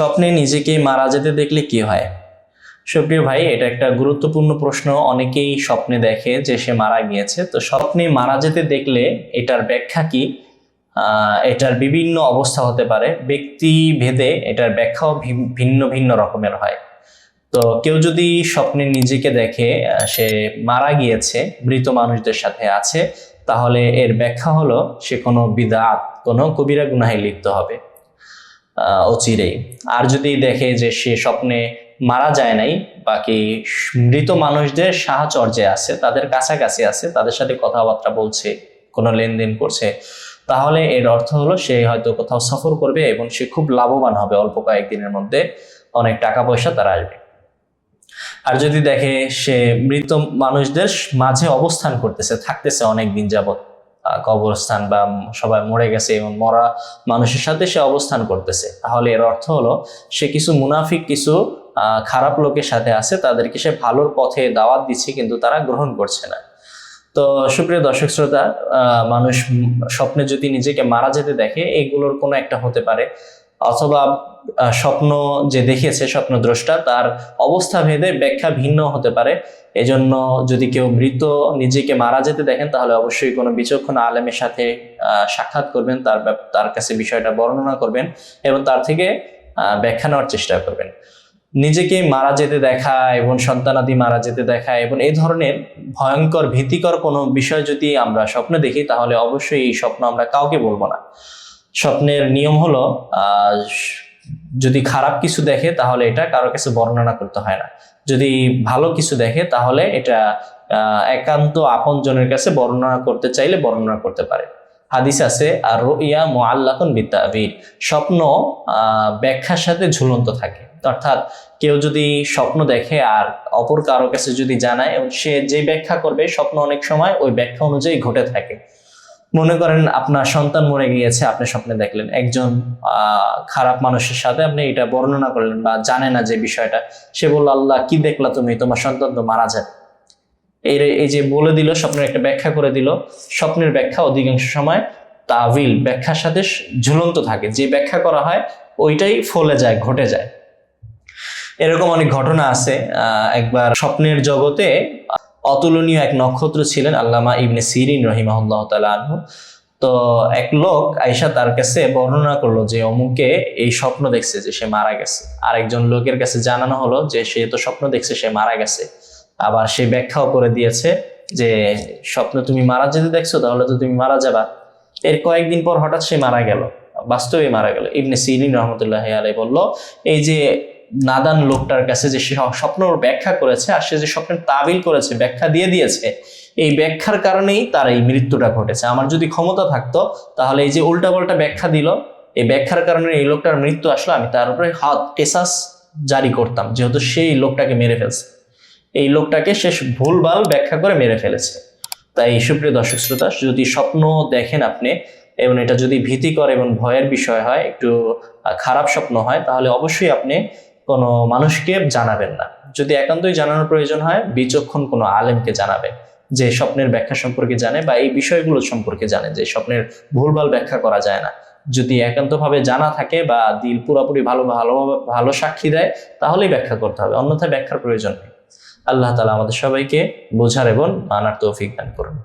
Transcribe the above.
স্বপ্নে নিজেকে মারা যেতে দেখলে কি হয়? সুপ্রিয় ভাই, এটা একটা গুরুত্বপূর্ণ প্রশ্ন। অনেকেই স্বপ্নে দেখে যে সে মারা গিয়েছে। তো স্বপ্নে মারা যেতে দেখলে এটার ব্যাখ্যা কি? এটার বিভিন্ন অবস্থা হতে পারে। ব্যক্তি ভেদে এটার ব্যাখ্যাও ভিন্ন ভিন্ন রকমের হয়। তো কেউ যদি স্বপ্নে নিজেকে দেখে সে মারা গিয়েছে, মৃত মানুষদের সাথে আছে, তাহলে এর ব্যাখ্যা হলো, সে কোনো বিদাত, কোনো কবিরা গুনাহে লিপ্ত হবে। অচিরেই। আর যদি দেখে যে সে স্বপ্নে মারা যায় নাই বাকি মৃত মানুষদের সাহচর্যে আছে তাদের কাছাকাছি আছে তাদের সাথে কথাবার্তা বলছে কোনো লেনদেন করছে তাহলে এর অর্থ হলো সে হয়তো কোথাও সফর করবে এবং সে খুব লাভবান হবে অল্প কয়েকদিনের মধ্যে অনেক টাকা পয়সা তার আসবে। আর যদি দেখে সে মৃত মানুষদের মাঝে অবস্থান করতেছে থাকতেছে অনেক দিন আহ, কবরস্থান বা সবাই মরে গেছে এবং মরা মানুষের সাথে সে অবস্থান করতেছে। তাহলে এর অর্থ হলো, সে কিছু মুনাফিক, কিছু খারাপ লোকের সাথে আছে, তাদেরকে সে ভালোর পথে দাওয়াত দিচ্ছে কিন্তু তারা গ্রহণ করছে না। তো সুপ্রিয় দর্শক শ্রোতা মানুষ স্বপ্নে যদি নিজেকে মারা যেতে দেখে, এগুলোর কোনো একটা হতে পারে। অথবা স্বপ্ন যে দেখেছে স্বপ্নদ্রষ্টা, তার অবস্থা ভেদে ব্যাখ্যা ভিন্ন হতে পারে। এজন্য যদি কেউ মৃত নিজেকে মারা যেতে দেখেন, তাহলে অবশ্যই কোনো বিচক্ষণ আলেমের সাথে সাক্ষাৎ করবেন, তার তার কাছে বিষয়টা বর্ণনা করবেন এবং তার থেকে ব্যাখ্যা নেওয়ার চেষ্টা করবেন। নিজেকে মারা যেতে দেখা এবং সন্তানাদি মারা যেতে দেখা এবং এই ধরনের ভয়ঙ্কর, ভীতিকর কোনো বিষয় যদি আমরা স্বপ্নে দেখি, তাহলে অবশ্যই এই স্বপ্ন আমরা কাউকে বলব না। স্বপ্নের নিয়ম হলো যদি খারাপ কিছু দেখে তাহলে এটা কারও কাছে বর্ণনা করতে হয় না। যদি ভালো কিছু দেখে তাহলে এটা একান্ত আপন জনের কাছে বর্ণনা করতে চাইলে বর্ণনা করতে পারে। হাদিস আছে আর ইয়া মোয়াল্লাকুন বিদ্যাবীর স্বপ্ন ব্যাখ্যার সাথে ঝুলন্ত থাকে। অর্থাৎ কেউ যদি স্বপ্ন দেখে আর অপর কারও কাছে যদি জানায় এবং সে যে ব্যাখ্যা করবে, স্বপ্ন অনেক সময় ওই ব্যাখ্যা অনুযায়ী ঘটে থাকে। মনে করেন আপনার সন্তান মরে গিয়েছে, আপনি স্বপ্নে দেখলেন। একজন খারাপ মানুষের সাথে আপনি এটা বর্ণনা করলেন বা জানে না যে বিষয়টা। সে বলল, আল্লাহ, কি দেখলা তুমি? তোমার সন্তান তো মারা যাবে। এই এই যে বলে দিল, স্বপ্নের একটা ব্যাখ্যা করে দিল। স্বপ্নের ব্যাখ্যা অধিকাংশ সময় তাবিল ব্যাখ্যার সাথে ঝুলন্ত থাকে। যে ব্যাখ্যা করা হয়, ওইটাই ফলে যায়, ঘটে যায়। এরকম অনেক ঘটনা আছে। একবার স্বপ্নের জগতে অতুলনীয় এক নক্ষত্র ছিলেন আল্লামা ইবনে সিরিন রহিমাহুল্লাহ তালা তো এক লোক আইসা তার কাছে বর্ণনা করল যে, অমুকে এই স্বপ্ন দেখছে যে সে মারা গেছে। আরেকজন লোকের কাছে জানানো হলো যে, সে তো স্বপ্ন দেখছে সে মারা গেছে। আবার সে ব্যাখ্যাও করে দিয়েছে যে, স্বপ্ন তুমি মারা যেতে দেখছ, তাহলে তো তুমি মারা যাবা। এর কয়েকদিন পর হঠাৎ সে মারা গেল, বাস্তবে মারা গেল। ইবনে সিরিন রহমতুল্লাহ আলাই বলল, এই যে নাদান লোকটার কাছে যে সে স্বপ্ন ব্যাখ্যা করেছে আর সে যে স্বপ্নের তাবিল করেছে, ব্যাখ্যা দিয়ে দিয়েছে, এই ব্যাখ্যার কারণেই তার এই মৃত্যুটা ঘটেছে। আমার যদি ক্ষমতা থাকতো, তাহলে এই যে উল্টাপাল্টা ব্যাখ্যা দিল, এই ব্যাখ্যার কারণে এই লোকটার মৃত্যু আসলো, আমি তার উপরে হাত টেসাস জারি করতাম, যেহেতু সেই লোকটাকে মেরে ফেলছে। এই লোকটাকে সে ভুলভাল ব্যাখ্যা করে মেরে ফেলেছে। তাই সুপ্রিয় দর্শক শ্রোতা, যদি স্বপ্ন দেখেন আপনি, এবং এটা যদি ভীতিকর এবং ভয়ের বিষয় হয়, একটু খারাপ স্বপ্ন হয়, তাহলে অবশ্যই আপনি কোনো মানুষকে জানাবেন না। যদি একান্তই জানানোর প্রয়োজন হয়, বিচক্ষণ কোনো আলেমকে জানাবেন যে স্বপ্নের ব্যাখ্যা সম্পর্কে জানে বা এই বিষয়গুলো সম্পর্কে জানে, যে স্বপ্নের ভুলভাল ব্যাখ্যা করা যায় না। যদি একান্তভাবে জানা থাকে বা দিল পুরোপুরি ভালো ভালো ভালো সাক্ষী দেয়, তাহলেই ব্যাখ্যা করতে হবে, অন্যথায় ব্যাখ্যার প্রয়োজন নেই। আল্লাহ তালা আমাদের সবাইকে বোঝার এবং মানার তৌফিক দান করুন।